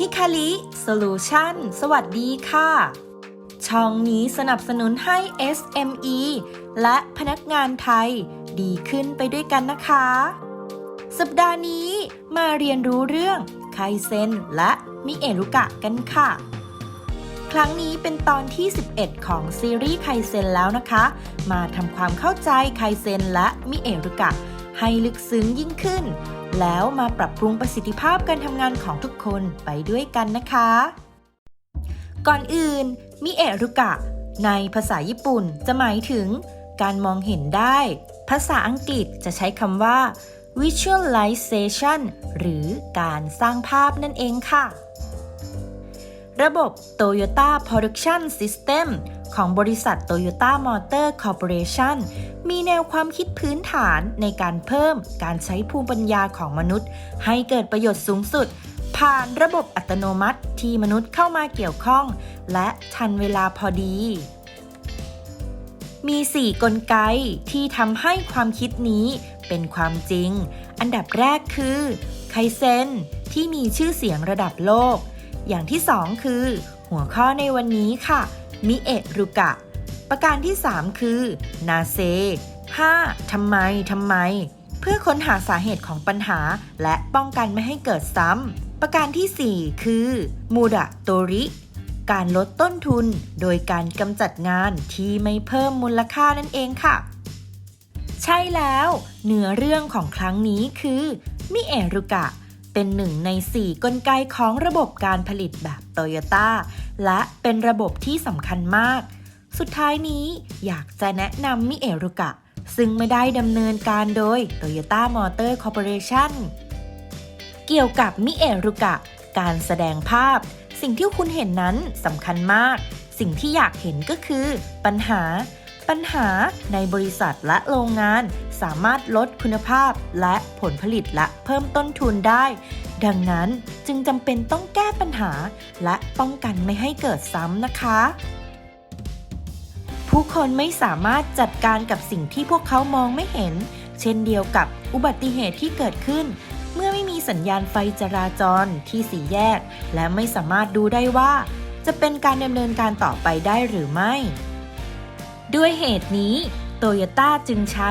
ฮิคาริโซลูชันสวัสดีค่ะ ช่องนี้สนับสนุนให้ SME และพนักงานไทย ดีขึ้นไปด้วยกันนะคะ สัปดาห์นี้มาเรียนรู้เรื่องไคเซนและมิเอรุกะกันค่ะ ครั้งนี้เป็นตอนที่ 11 ของซีรีส์ไคเซนแล้วนะคะ มาทำความเข้าใจไคเซนและมิเอรุกะให้ลึกซึ้งยิ่งขึ้น แล้วมาปรับปรุงประสิทธิภาพการทำงานของทุกคนไปด้วยกันนะคะ ก่อนอื่น มิเอรุกะ ในภาษาญี่ปุ่นจะหมายถึง การมองเห็นได้ ภาษาอังกฤษจะใช้คำว่า visualization หรือการสร้างภาพนั่นเองค่ะ ระบบ Toyota Production System ของบริษัท Toyota Motor Corporation มีแนวความคิดพื้นฐานในการเพิ่มการใช้ภูมิปัญญาของมนุษย์ ให้เกิดประโยชน์สูงสุด ผ่านระบบอัตโนมัติที่มนุษย์เข้ามาเกี่ยวข้อง และทันเวลาพอดี มี 4 กลไกที่ทำให้ความคิดนี้เป็นความจริง อันดับแรกคือไคเซนที่มีชื่อเสียงระดับโลก อย่างที่ 2 คือ หัวข้อในวันนี้ค่ะ มิเอะรุกะ ประการที่ 3 คือ นาเซ 5. ทำไม ทำไม เพื่อค้นหาสาเหตุของปัญหา และป้องกันไม่ให้เกิดซ้ำ ประการทีสี่4 คือ มูดะโตริ การลดต้นทุน โดยการกำจัดงานที่ไม่เพิ่มมูลค่านั่นเองค่ะ ใช่แล้ว เนื้อเรื่องของครั้งนี้คือ มิเอรุกะ เป็นหนึ่งใน 4 กลไกของระบบการผลิตแบบโตโยต้าและเป็นระบบที่สำคัญมาก สุดท้ายนี้อยากจะแนะนำมิเอรุกะ ซึ่งไม่ได้ดำเนินการโดย Toyota Motor Corporation เกี่ยวกับมิเอรุกะ การแสดงภาพ สิ่งที่คุณเห็นนั้นสำคัญมาก สิ่งที่อยากเห็นก็คือ ปัญหา ปัญหาในบริษัทและโรงงานสามารถลดคุณภาพและผลผลิตและเพิ่มต้นทุนได้ ดังนั้นจึงจำเป็นต้องแก้ปัญหา และป้องกันไม่ให้เกิดซ้ำนะคะ ผู้คนไม่สามารถจัดการกับสิ่งที่พวกเขามองไม่เห็น เช่นเดียวกับอุบัติเหตุที่เกิดขึ้น เมื่อไม่มีสัญญาณไฟจราจรที่สี่แยก และไม่สามารถดูได้ว่า จะเป็นการดำเนินการต่อไปได้หรือไม่ ด้วยเหตุนี้โตโยต้าจึงใช้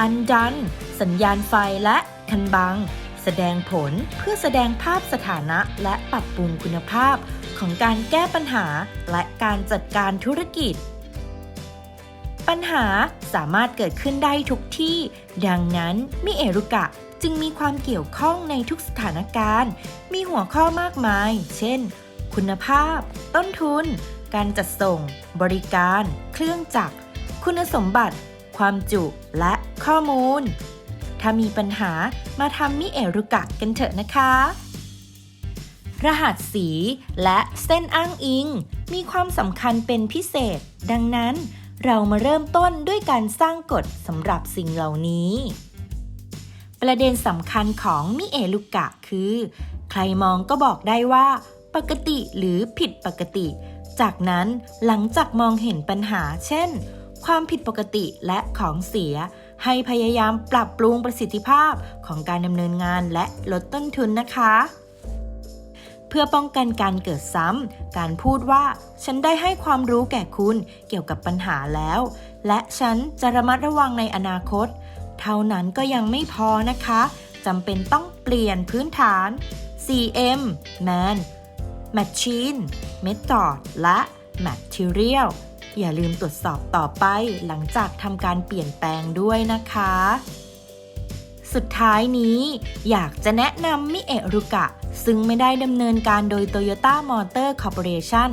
อันดัน สัญญาณไฟและคันบัง แสดงผลเพื่อแสดงภาพสถานะและปรับปรุงคุณภาพของการแก้ปัญหาและการจัดการธุรกิจ ปัญหาสามารถเกิดขึ้นได้ทุกที่ ดังนั้นมิเอรุกะจึงมีความเกี่ยวข้องในทุกสถานการณ์ มีหัวข้อมากมาย เช่น คุณภาพ ต้นทุน การจัดส่ง บริการ เครื่องจักร คุณสมบัติ ความจุ และ ข้อมูล ถ้ามีปัญหามาทำมิเอรุกะกันเถอะนะคะ รหัสสีและเส้นอ้างอิง มีความสำคัญเป็นพิเศษ ดังนั้นเรามาเริ่มต้นด้วยการสร้างกฎสำหรับสิ่งเหล่านี้ ประเด็นสำคัญของมิเอลุกะคือ ใครมองก็บอกได้ว่า ปกติหรือผิดปกติ จากนั้นหลังจากมองเห็นปัญหา เช่น ความผิดปกติและของเสีย ให้พยายามปรับปรุงประสิทธิภาพของการดำเนินงานและลดต้นทุนนะคะ เพื่อป้องกันการเกิดซ้ำ การพูดว่าฉันได้ให้ความรู้แก่คุณเกี่ยวกับปัญหาแล้ว และฉันจะระมัดระวังในอนาคต เท่านั้นก็ยังไม่พอนะคะจำเป็นต้องเปลี่ยนพื้นฐาน CM Man Machine Method และ Material อย่าลืมตรวจสอบต่อไปหลังจากทำการเปลี่ยนแปลงด้วยนะคะ สุดท้ายนี้อยากจะแนะนำมิเอะรุกะ ซึ่งไม่ได้ดำเนินการโดย Toyota Motor Corporation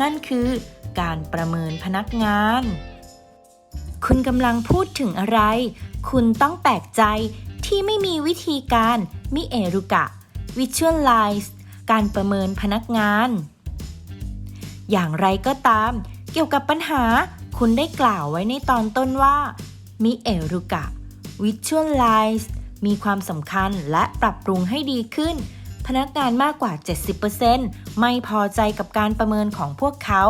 นั่นคือการประเมินพนักงาน คุณกำลังพูดถึงอะไร คุณต้องแปลกใจที่ไม่มีวิธีการมิเอรุกะ Visualize การประเมินพนักงาน อย่างไรก็ตาม เกี่ยวกับปัญหา คุณได้กล่าวไว้ในตอนต้นว่ามิเอรุกะ Visualize มีความสำคัญและปรับปรุงให้ดีขึ้น พนักงานมากกว่า 70%ไม่พอใจกับการประเมินของพวกเขา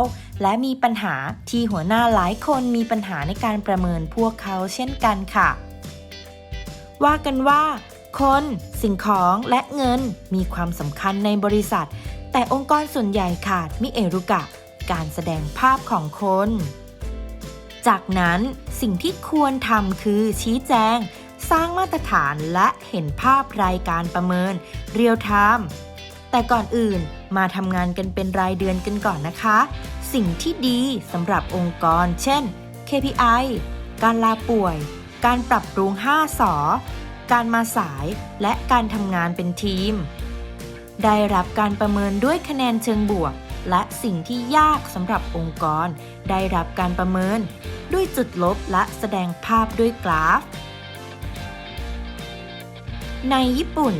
และมีปัญหาที่หัวหน้าหลายคนมีปัญหาในการประเมินพวกเขาเช่นกันค่ะ ว่ากันว่า คน สิ่งของและเงินมีความสำคัญในบริษัท แต่องค์กรส่วนใหญ่ขาดมิเอรุกะ การแสดงภาพของคน จากนั้นสิ่งที่ควรทำคือชี้แจง สร้างมาตรฐานและเห็นภาพรายการประเมิน เรียลไทม์แต่ก่อนอื่นมาทำงานกันเป็นรายเดือนกันก่อนนะคะ สิ่งที่ดีสำหรับองค์กร เช่น KPI การลาป่วย การปรับปรุง 5 สอ การมาสาย และการทำงานเป็นทีม ได้รับการประเมินด้วยคะแนนเชิงบวก และสิ่งที่ยากสำหรับองค์กร ได้รับการประเมิน ด้วยจุดลบและแสดงภาพด้วยกราฟ ในญี่ปุ่น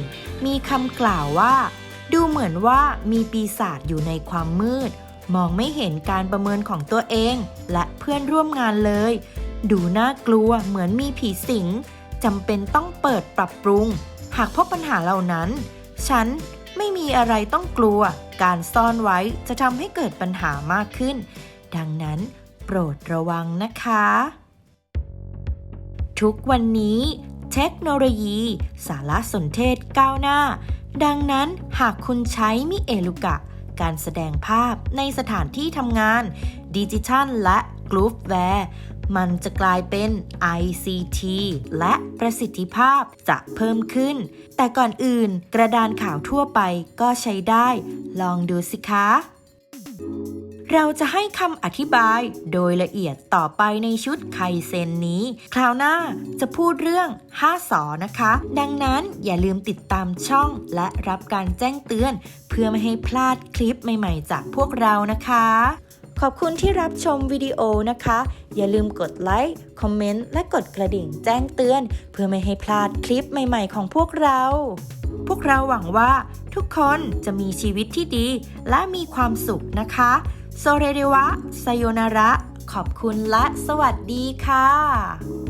มีคำกล่าวว่า ดูเหมือนว่ามีปีศาจอยู่ในความมืด มองไม่เห็นการประเมินของตัวเอง และเพื่อนร่วมงานเลย ดูน่ากลัวเหมือนมีผีสิงจำเป็นต้องเปิดปรับปรุง หากพบปัญหาเหล่านั้น ฉัน ไม่มีอะไรต้องกลัว การซ่อนไว้จะทำให้เกิดปัญหามากขึ้น ดังนั้นโปรดระวังนะคะ ทุกวันนี้ เทคโนโลยี สารสนเทศก้าวหน้า ดังนั้นหากคุณใช้มิเอลุกะ การแสดงภาพในสถานที่ทำงานดิจิทัลและกรุ๊ปแวร์ มันจะกลายเป็น ICT และประสิทธิภาพจะเพิ่มขึ้น แต่ก่อนอื่นกระดานข่าวทั่วไปก็ใช้ได้ ลองดูสิคะเราจะให้คำอธิบายโดยละเอียดต่อไปในชุดไคเซนนี้ คราวหน้าจะพูดเรื่อง 5สอนะคะ ดังนั้นอย่าลืมติดตามช่องและรับการแจ้งเตือน เพื่อไม่ให้พลาดคลิปใหม่ ๆ จากพวกเรานะคะ ขอบคุณที่รับชมวิดีโอนะคะ อย่าลืมกดไลค์ คอมเมนต์ และกดกระดิ่งแจ้งเตือน เพื่อไม่ให้พลาดคลิปใหม่ๆของพวกเรา พวกเราหวังว่าทุกคนจะมีชีวิตที่ดี และมีความสุขนะคะโซเรเดวะไซโยนาระ ขอบคุณและสวัสดีค่ะ